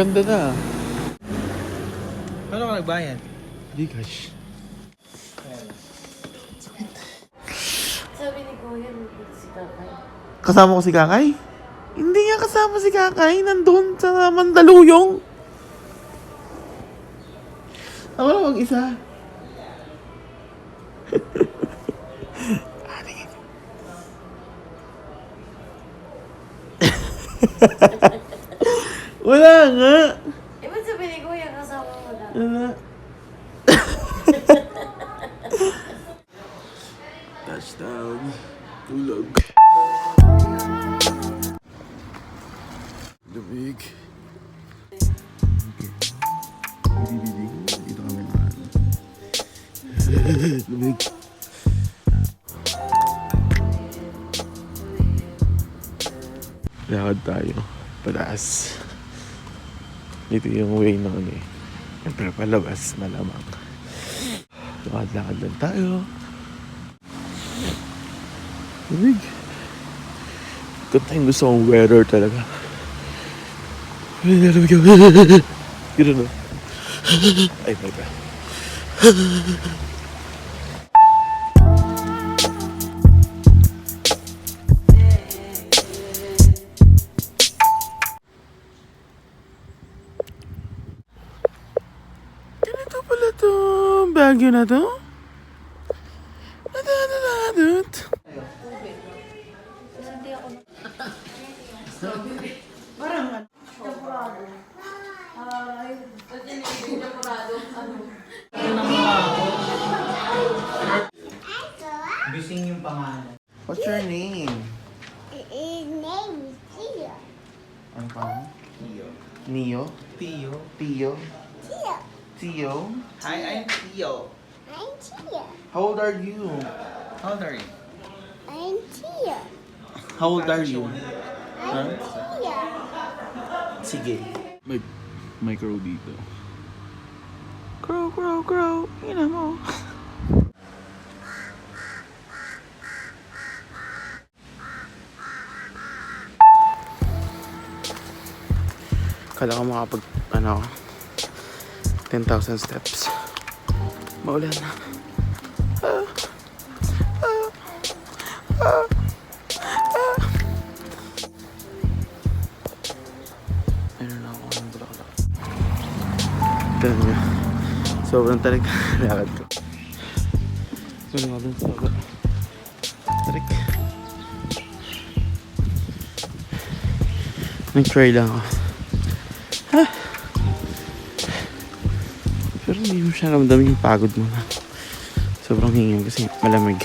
Ganda na. Paano ka nagbayad? Di cash. Sabi ni Kuya, nandito si Kakay. Kasama ko si Kakay? Hindi nga kasama si Kakay. Nandun sa Mandaluyong. Ako lang mag-isa. Wala nga. Eh, ba't sabi ni Kuya, kasama mo na? Wala. Touchdown. Tulog. Lumig. Dito kami na. Lumig. Lakad tayo. Pataas. Ito yung way na ano eh. Siyempre palabas, malamang. Lakad-lakad lang tayo. Lamig. Ganda yung gusto kong weather talaga. Ay, nalamig ako. Gano'n na. Ay, my God. Bagyo na to. Ano, ano? Bising yung pangalan. What's your name? His name is Tia. Ano pa? Tio. Neo? Tio. Tio? Tio? Hi, I'm Tio. I'm Tia. How old are you? How old are you? I'm Tia. How old are you? I'm Tia. Sige. May, may crow dito. Crow, crow, crow. Ina mo. Kala ko makapag, ano, 10,000 steps. Maulan na. Ah. Ah. Ah. Ah. Ayun na ako ng bulaklak. Tignan nyo. Sobrang tarik na lakad ko. Nga dun sa baba. Tarik. Nag-try lang ako. Ha? Pero hindi mo siya ramdam yung pagod mo na. Sobrang hingan kasi malamig.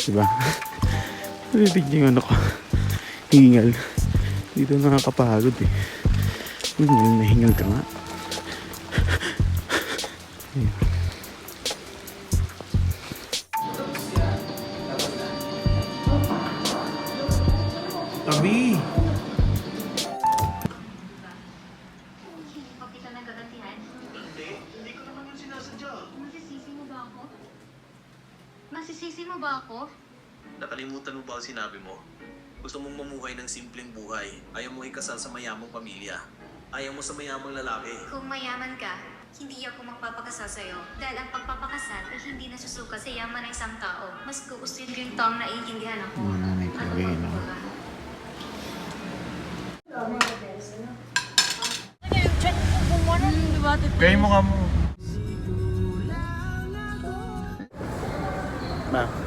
Diba? Narinig niyo ano ko. Hingal. Dito nakakapagod eh. Hingal na hingal ka nga. Ayun. Sinabi mo? Gusto mong mamuhay ng simpleng buhay. Ayaw mo ikasal sa mayamang pamilya. Ayaw mo sa mayamang lalaki. Kung mayaman ka, hindi ako magpapakasal sa'yo. Dahil ang pagpapakasal ay hindi nasusukat sa yaman ng isang tao. Mas gugustuhin ko yung taong naiintindihan ako. Mga nanay ko, ayun, ba? oh. Gaya mo ka mo. Ma.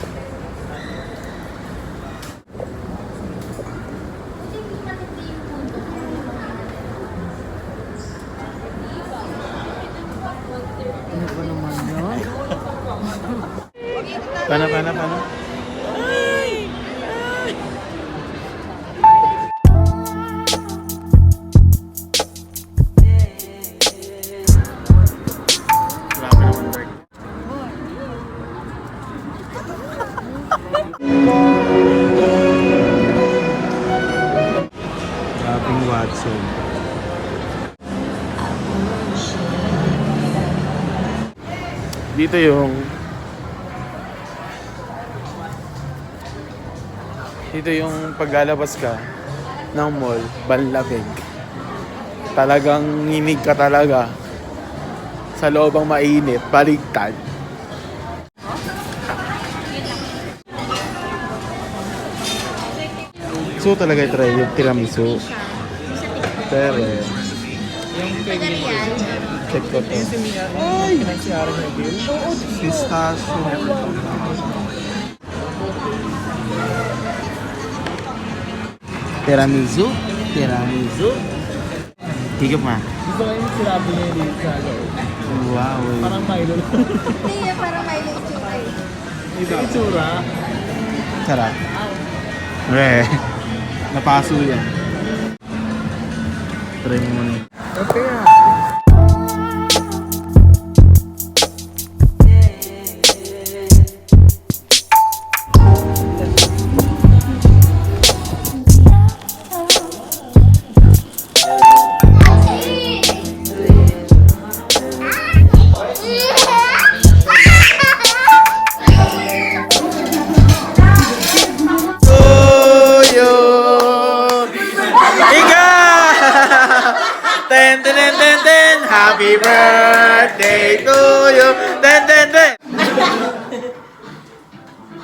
Bert. Grabing Watson. Dito yung Dito yung paglalabas ka ng mall, banlabig. Talagang nginig ka talaga. Sa loob ang mainit, baligtad. So talaga try yung tiramisu. Pero, check ko to. Ay! Pistachio. Tiramisu? Tiramisu? Higap ma. Gusto ko yung sinabi niya dito sa loob. Wow. Parang Milo. Hindi, parang itsura eh. Ito itsura. Sarap. Re. Napaso yan. Try mo muna. Okay ah. Happy birthday to you! Ten, ten, ten!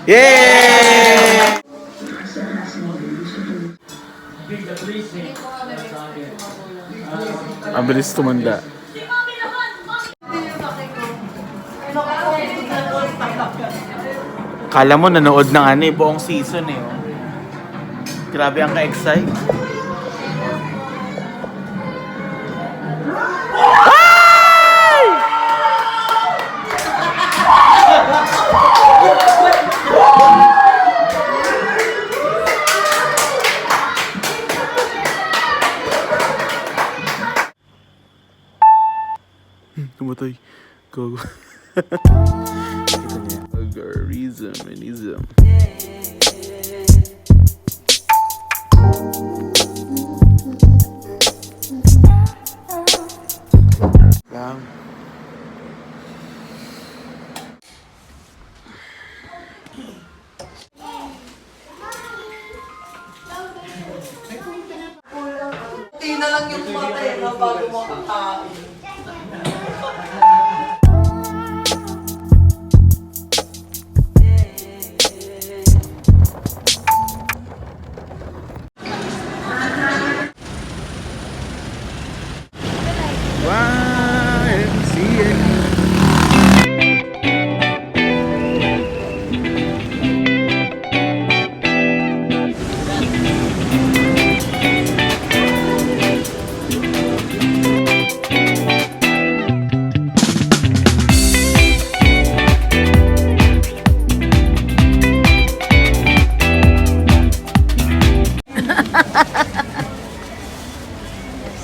Yay! Ang bilis tumanda. Kala mo nanood ng ano eh, buong season eh. oh. Grabe ang ka-excite. Kita niya. Algorithm and ism.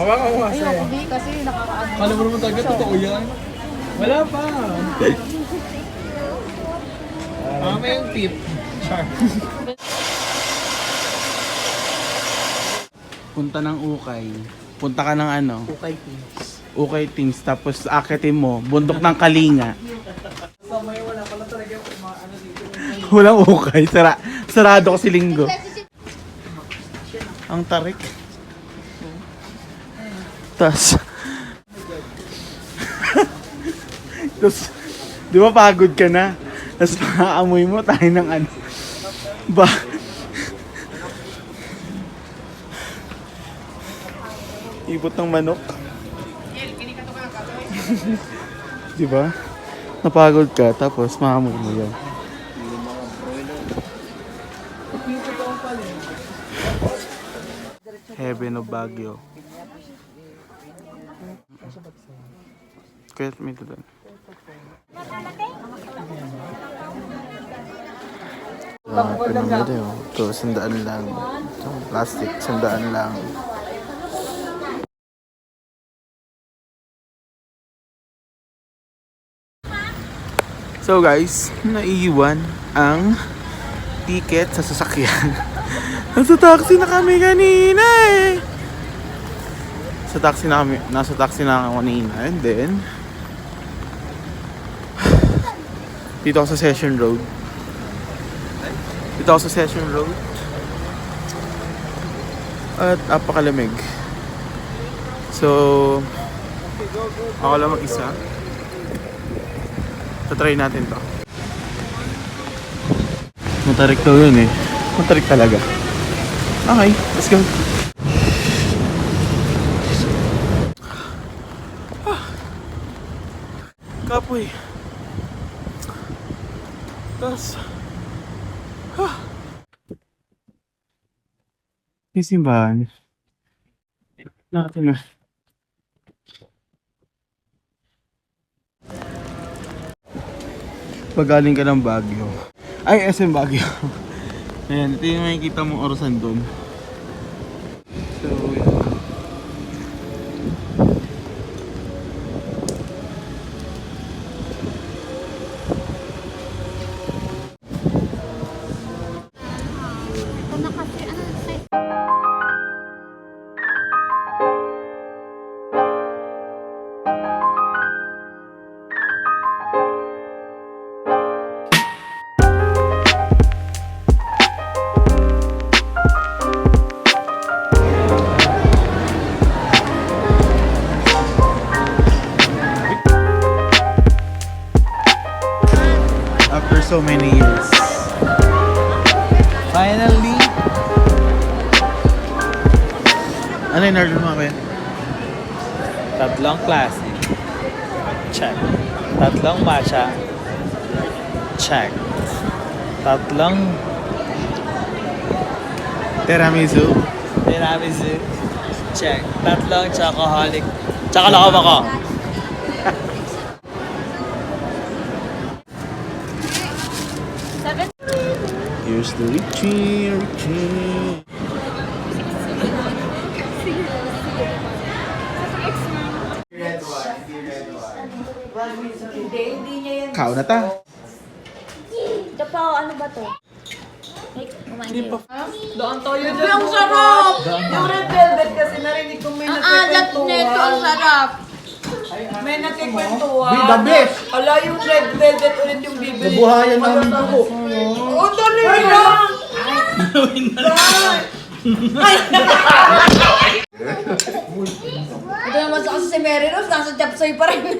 Hawakan mo kasi. Hindi kasi nakakaano. Kala mo naman talaga, totoo yan. Wala pa. Mama yung tip. Char. Punta ng Ukay. Punta ka ng ano? Ukay things. Ukay Things. Tapos akitin mo. Bundok ng Kalinga. Mamaya wala pala talaga yung ano dito. Walang ukay. Sara, sarado kasi linggo. Ang tarik. Tas. Tapos, di ba pagod ka na? Tapos maaamoy mo tayo ng ano. Ba? Ibot ng manok. di ba? Napagod ka, tapos maamoy mo yan. Heaven of Baguio. Kaya may doon. Ah, pinamili oh. Ito, sandaan lang. Ito, plastic, sandaan lang. So guys, naiiwan ang ticket sa sasakyan. nasa taxi na kami kanina eh. Sa taxi na kami, nasa taxi na kami kanina. And then, dito ako sa Session Road. Dito ako sa Session Road. At apakalamig. So, ako lang mag-isa. Tatry natin to. Matarik daw yun eh. Matarik talaga. Okay, let's go. Ah. Kapoy. Tapos, ah. Yung simbahan. Natin na. Pag galing ka ng Baguio. Ay, SM Baguio. Ayan, ito yung makikita mong orasan doon. Ano yung order mo kuya? Tatlong klase. Check. Tatlong matcha. Check. Tatlong Tiramisu. tiramisu. Check. Tatlong chocoholic. Tsaka lakam ako. Here's the Richie, Richie. Kao na ta. Ito pa, ano ba to? Hindi pa. Ang sarap! Yung red velvet kasi narinig ko may Ang alat nito, ang sarap. May nakikwentuhan. Be the best! Ala yung red velvet ulit yung bibili. Buhayan namin po. Oo, dali lang! Ito naman sa kasi si Mary Rose, nasa Japsoy pa rin.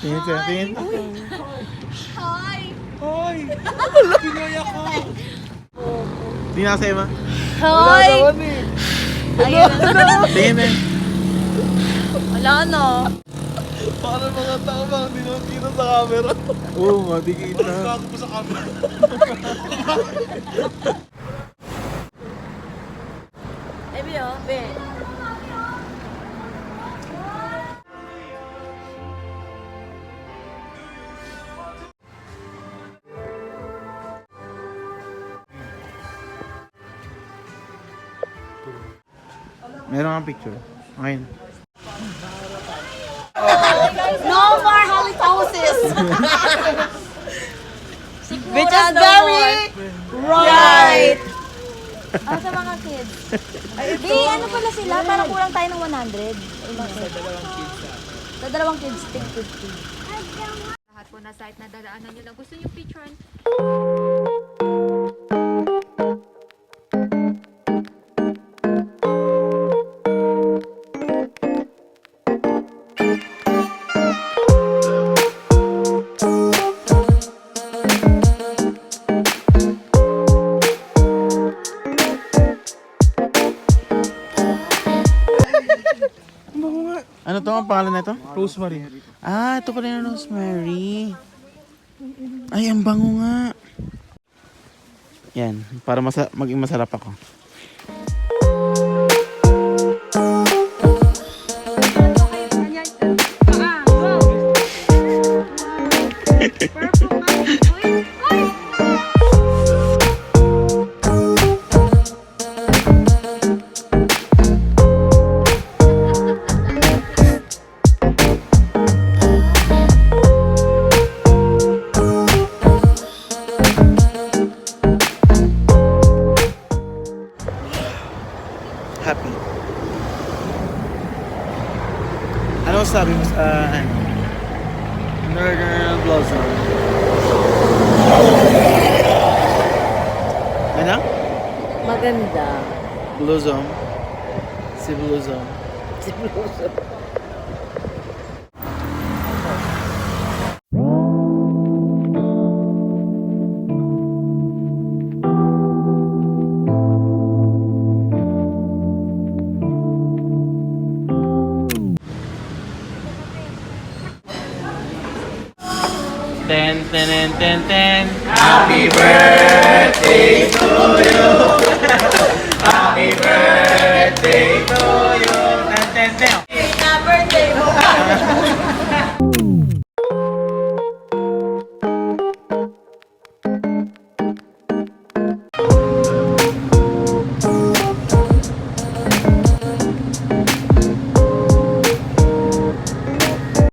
Tingin siya, tingin. Hi! Hoy! Pinoy ako! Tingin ako sa'yo, ma. Hi! Ayun. Tingin eh. Wala no. Para mga tao bang hindi naman kita sa camera. Oo, oh, di kita. Ako pa sa camera. Ay, Bio, be. Meron kang picture. Okay. No more halitosis! Which is very Right! Ah, sa mga kids. Di, ano pala sila? Parang kulang tayo ng 100. Ilang Sa dalawang kids. Sa dalawang kids, tig 50. Lahat po na site na dadaanan nyo lang gusto nyo picturean, pangalan na ito? Rosemary. Ah, ito pala yung rosemary. Ay, ang bango nga. Yan, para masa maging masarap ako. Ano sabi mo sa ano? Northern Blossom. Ano? Maganda. Blossom. Si Blossom. Si Blossom. ten, ten, ten, ten. Happy birthday to you. Happy birthday to you. Ten, ten, ten. Happy birthday mo.